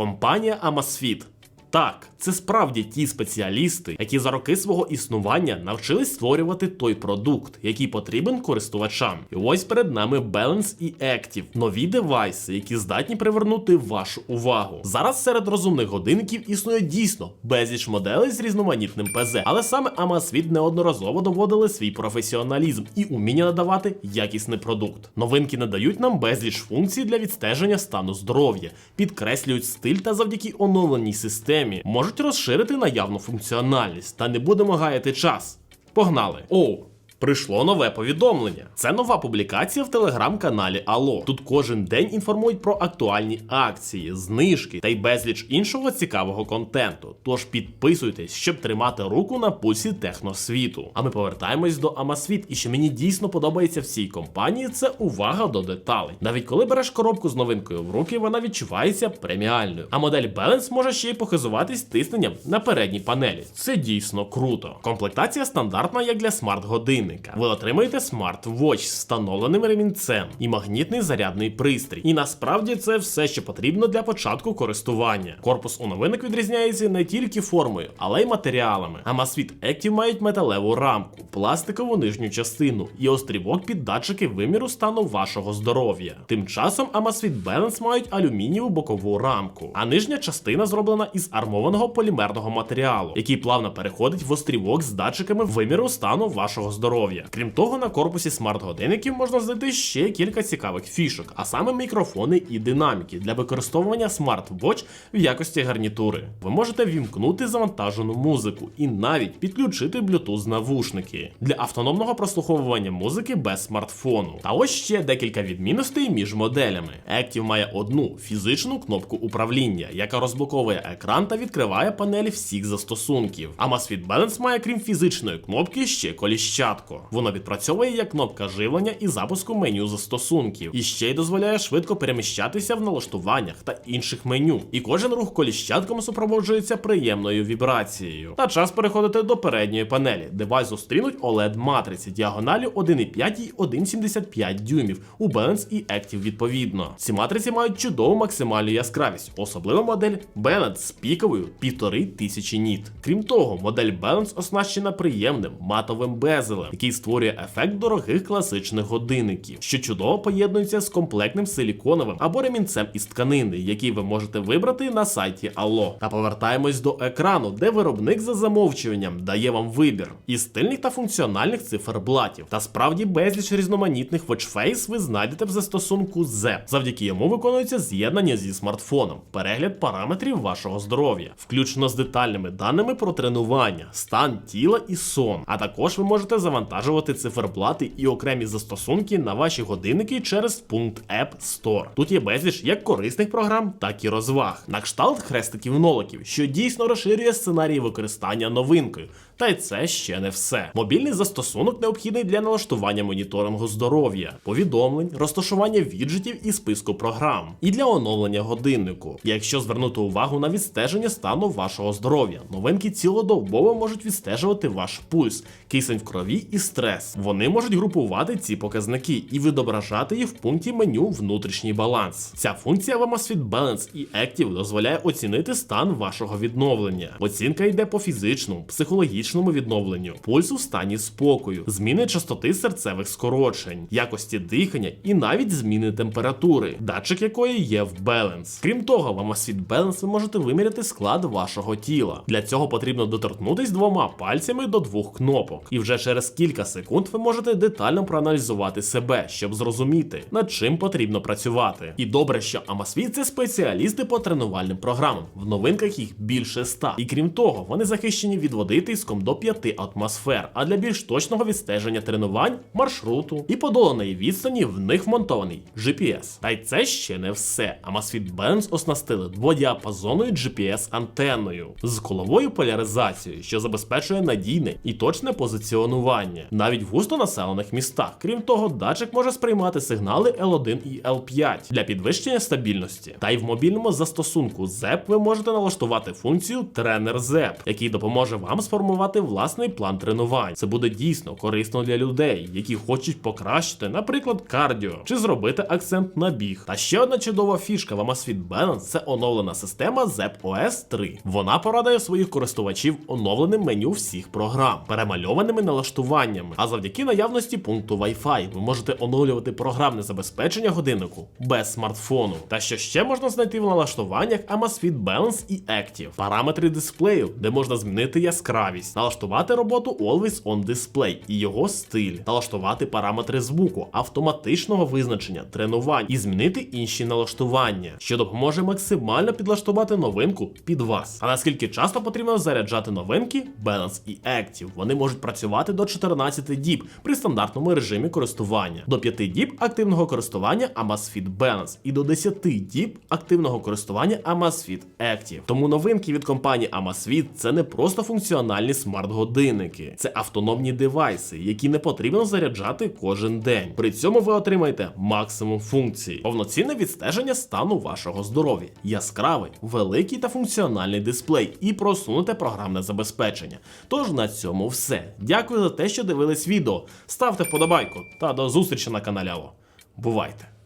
Компанія Amazfit. Так, це справді ті спеціалісти, які за роки свого існування навчились створювати той продукт, який потрібен користувачам. І ось перед нами Balance і Active – нові девайси, які здатні привернути вашу увагу. Зараз серед розумних годинників існує дійсно безліч моделей з різноманітним ПЗ, але саме Amazfit неодноразово доводили свій професіоналізм і уміння надавати якісний продукт. Новинки надають нам безліч функцій для відстеження стану здоров'я, підкреслюють стиль та завдяки оновленій системі можуть розширити наявну функціональність та не будемо гаяти час. Погнали! Оу! Прийшло нове повідомлення. Це нова публікація в телеграм-каналі Ало. Тут кожен день інформують про актуальні акції, знижки та й безліч іншого цікавого контенту. Тож підписуйтесь, щоб тримати руку на пульсі техносвіту. А ми повертаємось до Amazfit. І що мені дійсно подобається в цій компанії, це увага до деталей. Навіть коли береш коробку з новинкою в руки, вона відчувається преміальною. А модель Balance може ще й похизуватись тисненням на передній панелі. Це дійсно круто. Комплектація стандартна як для смарт-годинника. Ви отримаєте смарт-вотч з встановленим ремінцем і магнітний зарядний пристрій. І насправді це все, що потрібно для початку користування. Корпус у новинок відрізняється не тільки формою, але й матеріалами. Amazfit Active мають металеву рамку, пластикову нижню частину і острівок під датчики виміру стану вашого здоров'я. Тим часом Amazfit Balance мають алюмінієву бокову рамку, а нижня частина зроблена із армованого полімерного матеріалу, який плавно переходить в острівок з датчиками виміру стану вашого здоров'я. Крім того, на корпусі смарт-годинників можна знайти ще кілька цікавих фішок, а саме мікрофони і динаміки для використовування смарт-вотч в якості гарнітури. Ви можете вімкнути завантажену музику і навіть підключити Bluetooth навушники для автономного прослуховування музики без смартфону. Та ось ще декілька відмінностей між моделями. Active має одну фізичну кнопку управління, яка розблоковує екран та відкриває панелі всіх застосунків. А Amazfit Balance має, крім фізичної кнопки, ще коліщатко. Воно відпрацьовує як кнопка живлення і запуску меню застосунків, і ще й дозволяє швидко переміщатися в налаштуваннях та інших меню. І кожен рух коліщатком супроводжується приємною вібрацією. Та час переходити до передньої панелі. Девайс зустрінуть OLED матриці діагоналю 1,5 і 1,75 дюймів у Balance і Active відповідно. Ці матриці мають чудову максимальну яскравість, особливо модель Balance з піковою 1500 ніт. Крім того, модель Balance оснащена приємним матовим безелем, який створює ефект дорогих класичних годинників, що чудово поєднується з комплектним силіконовим або ремінцем із тканини, який ви можете вибрати на сайті Allo. Та повертаємось до екрану, де виробник за замовчуванням дає вам вибір із стильних та функціональних циферблатів. Та справді безліч різноманітних watchface ви знайдете в застосунку Z. Завдяки йому виконується з'єднання зі смартфоном, перегляд параметрів вашого здоров'я, включно з детальними даними про тренування, стан тіла і сон. А також ви можете завантажувати циферблати і окремі застосунки на ваші годинники через пункт App Store. Тут є безліч як корисних програм, так і розваг, на кшталт хрестиків-ноликів, що дійсно розширює сценарії використання новинкою. Та й це ще не все. Мобільний застосунок необхідний для налаштування моніторингу здоров'я, повідомлень, розташування віджитів і списку програм, і для оновлення годиннику. Якщо звернути увагу на відстеження стану вашого здоров'я, новинки цілодобово можуть відстежувати ваш пульс, кисень в крові і стрес. Вони можуть групувати ці показники і відображати їх в пункті меню внутрішній баланс. Ця функція в Amazfit Balance і Active дозволяє оцінити стан вашого відновлення. Оцінка йде по фізичному, психологічному відновленню, пульсу в стані спокою, зміни частоти серцевих скорочень, якості дихання і навіть зміни температури, датчик якої є в Balance. Крім того, в Amazfit Balance ви можете виміряти склад вашого тіла. Для цього потрібно доторкнутись двома пальцями до двох кнопок, і вже через кілька секунд ви можете детально проаналізувати себе, щоб зрозуміти, над чим потрібно працювати. І добре, що Amazfit – це спеціалісти по тренувальним програмам. В новинках їх більше ста. І крім того, вони захищені від води тиском до 5 атмосфер. А для більш точного відстеження тренувань, маршруту і подоланої відстані в них вмонтований GPS. Та й це ще не все. Amazfit Balance оснастили дводіапазонною GPS-антенною з коловою поляризацією, що забезпечує надійне і точне позиціонування, навіть в густонаселених містах. Крім того, датчик може сприймати сигнали L1 і L5 для підвищення стабільності. Та й в мобільному застосунку ZEP ви можете налаштувати функцію тренер ZEP, який допоможе вам сформувати власний план тренувань. Це буде дійсно корисно для людей, які хочуть покращити, наприклад, кардіо чи зробити акцент на біг. Та ще одна чудова фішка в Amazfit Balance – це оновлена система ZEP OS 3. Вона порадує своїх користувачів оновленим меню всіх програм, перемальованими налаштуваннями. А завдяки наявності пункту Wi-Fi ви можете оновлювати програмне забезпечення годиннику без смартфону. Та що ще можна знайти в налаштуваннях Amazfit Balance і Active, параметри дисплею, де можна змінити яскравість, налаштувати роботу Always On Display і його стиль, налаштувати параметри звуку, автоматичного визначення, тренувань і змінити інші налаштування, що допоможе максимально підлаштувати новинку під вас. А наскільки часто потрібно заряджати новинки, Balance і Active, вони можуть працювати до 14 діб при стандартному режимі користування, до 5 діб активного користування Amazfit Balance і до 10 діб активного користування Amazfit Active. Тому новинки від компанії Amazfit це не просто функціональні смарт-годинники, це автономні девайси, які не потрібно заряджати кожен день. При цьому ви отримаєте максимум функцій, повноцінне відстеження стану вашого здоров'я, яскравий, великий та функціональний дисплей і просунуте програмне забезпечення. Тож на цьому все. Дякую за те, що дивились відео. Ставте вподобайку та до зустрічі на каналі. Аво. Бувайте!